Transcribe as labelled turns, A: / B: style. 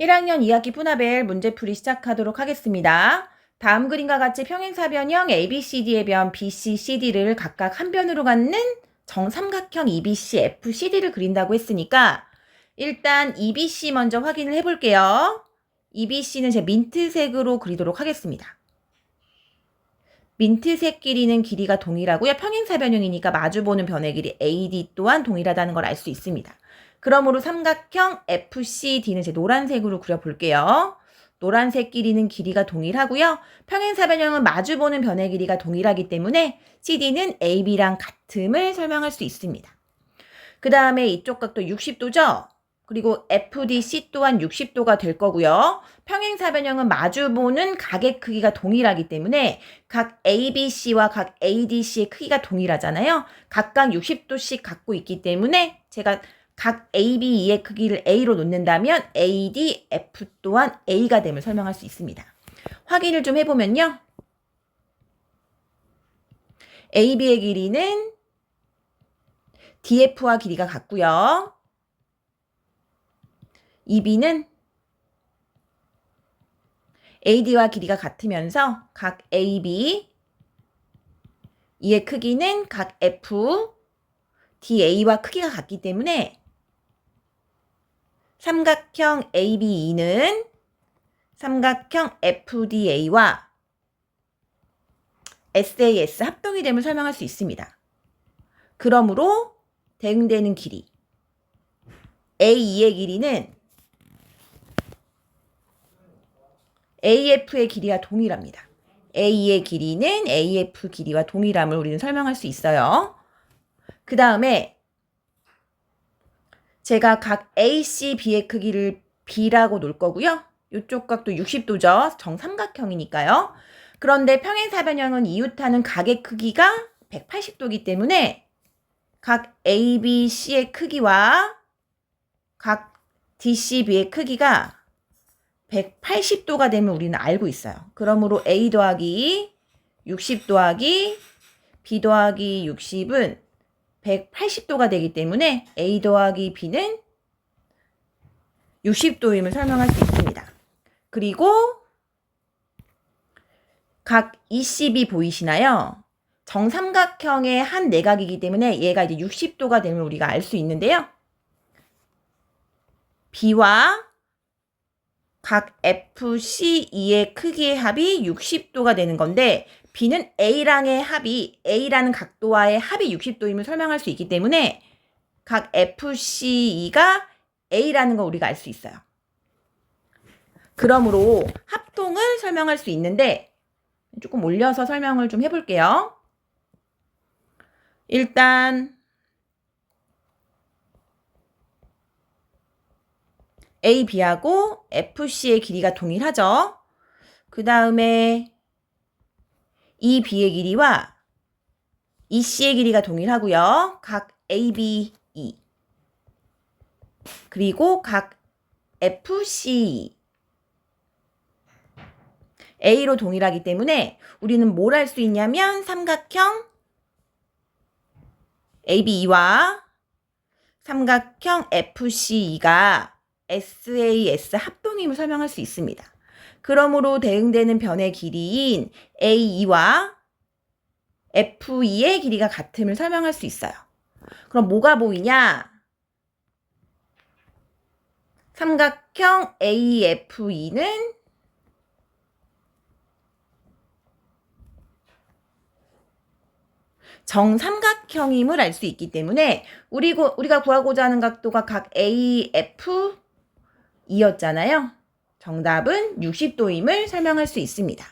A: 1학년 2학기 푸나벨 문제풀이 시작하도록 하겠습니다. 다음 그림과 같이 평행사변형 ABCD의 변 BC, CD를 각각 한 변으로 갖는 정삼각형 EBC, FCD를 그린다고 했으니까 일단 EBC 먼저 확인을 해볼게요. EBC는 제 민트색으로 그리도록 하겠습니다. 민트색 길이는 길이가 동일하고요. 평행사변형이니까 마주보는 변의 길이 AD 또한 동일하다는 걸 알 수 있습니다. 그러므로 삼각형 FCD는 제 노란색으로 그려볼게요. 노란색 길이는 길이가 동일하고요. 평행사변형은 마주보는 변의 길이가 동일하기 때문에 CD는 AB랑 같음을 설명할 수 있습니다. 그 다음에 이쪽 각도 60도죠? 그리고 FDC 또한 60도가 될 거고요. 평행사변형은 마주보는 각의 크기가 동일하기 때문에 각 ABC와 각 ADC의 크기가 동일하잖아요. 각각 60도씩 갖고 있기 때문에 제가 각 AB의 크기를 A로 놓는다면 AD, F 또한 A가 됨을 설명할 수 있습니다. 확인을 좀 해보면요. AB의 길이는 DF와 길이가 같고요. EB는 AD와 길이가 같으면서 각 AB 이의 크기는 각 F, DA와 크기가 같기 때문에 삼각형 ABE는 삼각형 FDA와 SAS 합동이 됨을 설명할 수 있습니다. 그러므로 대응되는 길이 A2의 길이는 AF의 길이와 동일합니다. A의 길이는 AF 길이와 동일함을 우리는 설명할 수 있어요. 그 다음에 제가 각 AC, B의 크기를 B라고 놓을 거고요. 이쪽 각도 60도죠. 정삼각형이니까요. 그런데 평행사변형은 이웃하는 각의 크기가 180도이기 때문에 각 A, B, C의 크기와 각 DC, B의 크기가 180도가 되면 우리는 알고 있어요. 그러므로 A 더하기 60 더하기 B 더하기 60은 180도가 되기 때문에 A 더하기 B는 60도임을 설명할 수 있습니다. 그리고 각 ECB 보이시나요? 정삼각형의 한 내각이기 때문에 얘가 이제 60도가 되면 우리가 알 수 있는데요. B와 각 FCE의 크기의 합이 60도가 되는 건데 B는 A랑의 합이 A라는 각도와의 합이 60도임을 설명할 수 있기 때문에 각 FCE가 A라는 거 우리가 알 수 있어요. 그러므로 합동을 설명할 수 있는데 조금 올려서 설명을 좀 해볼게요. 일단 A, B하고 FC의 길이가 동일하죠. 그 다음에 이 B의 길이와 이 C의 길이가 동일하고요. 각 A, B, E 그리고 각 FC A로 동일하기 때문에 우리는 뭘 할 수 있냐면 삼각형 ABE와 삼각형 FCE가 SAS 합동임을 설명할 수 있습니다. 그러므로 대응되는 변의 길이인 AE와 FE의 길이가 같음을 설명할 수 있어요. 그럼 뭐가 보이냐? 삼각형 AFE는 정삼각형임을 알 수 있기 때문에 우리 우리가 구하고자 하는 각도가 각 AF 이었잖아요. 정답은 60도임을 설명할 수 있습니다.